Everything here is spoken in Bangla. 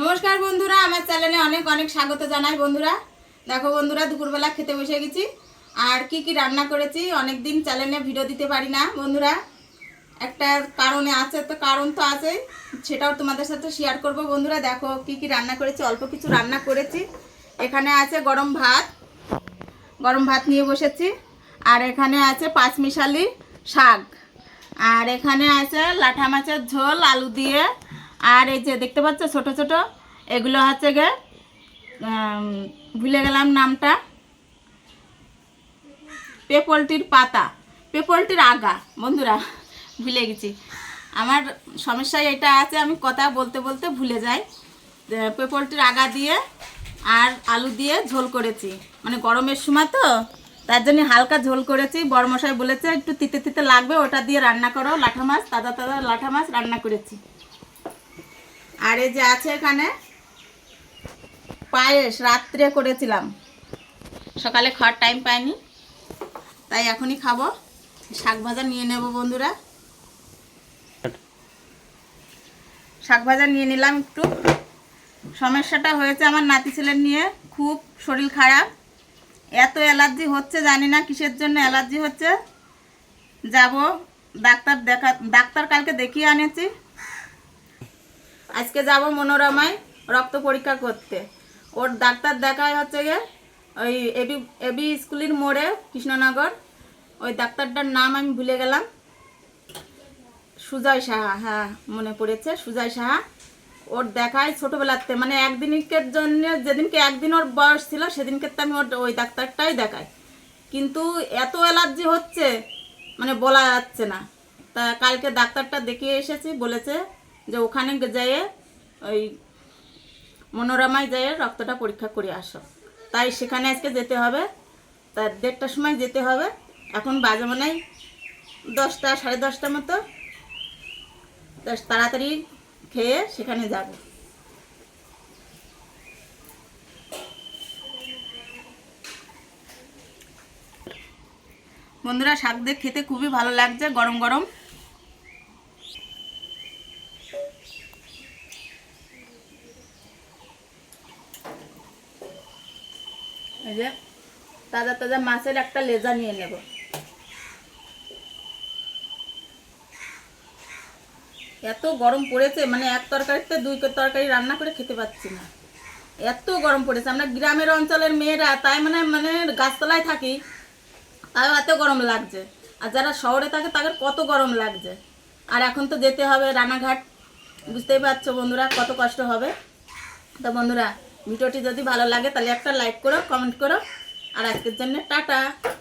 নমস্কার বন্ধুরা, আমার চ্যানেলে অনেক অনেক স্বাগত জানাই বন্ধুরা। দেখো বন্ধুরা, দুপুরবেলা খেতে বসে গেছি। আর কি কি রান্না করেছি অনেক দিন চ্যানেলে ভিডিও দিতে পারি না বন্ধুরা। একটা কারণে আছে তো কারণ তো আছে সেটাও তোমাদের সাথে শেয়ার করব বন্ধুরা। দেখো কি কি রান্না করেছি, অল্প কিছু রান্না করেছি। এখানে আছে গরম ভাত গরম ভাত নিয়ে বসেছি। আর এখানে আছে পাঁচমিশালি শাক। আর এখানে আছে লাঠা মাছের ঝোল, আলু দিয়ে আর এই যে দেখতে পাচ্ছ ছোট ছোট, এগুলো হচ্ছে গে ভুলে গেলাম নামটা। পেপলটির পাতা, পেপলটির আগা, বন্ধুরা, ভুলে গেছি। আমার সমস্যা এটা আছে, আমি কথা বলতে বলতে ভুলে যাই। পেপলটির আগা দিয়ে আর আলু দিয়ে ঝোল করেছি। মানে গরমের সময় তো, তার জন্য হালকা ঝোল করেছি। বড়মশাই বলেছে, একটু তিতে তিতে লাগবে, ওটা দিয়ে রান্না করো, লাঠা মাছ, তাজা তাজা লাঠা মাছ রান্না করেছি। আর এই যে আছে এখানে পায়েস, রাত্রে করেছিলাম। সকালে খাওয়ার টাইম পাইনি, তাই এখনই খাব। শাক ভাজা নিয়ে নেব বন্ধুরা। শাক ভাজা নিয়ে নিলাম একটু। সমস্যাটা হয়েছে আমার নাতি ছেলের নিয়ে, খুব শরীর খারাপ। এত অ্যালার্জি হচ্ছে, জানি না কিসের জন্য অ্যালার্জি হচ্ছে। যাব, ডাক্তার দেখা ডাক্তার কালকে দেখিয়ে আনেছি। আজকে যাব মনোরমায় রক্ত পরীক্ষা করতে। ওর ডাক্তার দেখায় হচ্ছে গিয়ে ওই এবি এবি স্কুলের মোড়ে, কৃষ্ণনগর। ওই ডাক্তারটার নাম আমি ভুলে গেলাম। সুজয় সাহা হ্যাঁ মনে পড়েছে, সুজয় সাহা। ওর দেখায় ছোটোবেলাতে মানে একদিনকের জন্য যেদিনকে, একদিন ওর বয়স ছিল সেদিনকে তো আমি ওর ওই ডাক্তারটাই দেখাই। কিন্তু এত অ্যালার্জি হচ্ছে মানে বলা যাচ্ছে না। তা কালকে ডাক্তারটা দেখিয়ে এসেছি, বলেছে যে ওখানে যেয়ে ওই মনোরমায় যেয়ে রক্তটা পরীক্ষা করে আসো। তাই সেখানে আজকে যেতে হবে। তা দেড়টার সময় যেতে হবে। এখন বাজে মনে হয় দশটা, সাড়ে দশটার মতো। তাড়াতাড়ি খেয়ে সেখানে যাব। বন্ধুরা, শাক দিয়ে খেতে খুবই ভালো লাগছে। গরম গরম। এই যে, তাজা তাজা মাছের একটা লেজা নিয়ে নেব। এত গরম পড়েছে মানে এক তরকারিতে দুই তরকারি রান্না করে খেতে পাচ্ছি না। এত গরম পড়েছে, আমরা গ্রামের অঞ্চলের মেয়েরা, তাই মানে মানে গাছতলায় থাকি, তাও এত গরম লাগছে। আর যারা শহরে থাকে, তাদের কত গরম লাগছে। আর এখন তো যেতে হবে রানাঘাট, বুঝতেই পারছ বন্ধুরা কত কষ্ট হবে। তো বন্ধুরা ভিডিওটি যদি ভালো লাগে তাহলে একটা লাইক করো কমেন্ট করো। আর আজকের জন্য টাটা।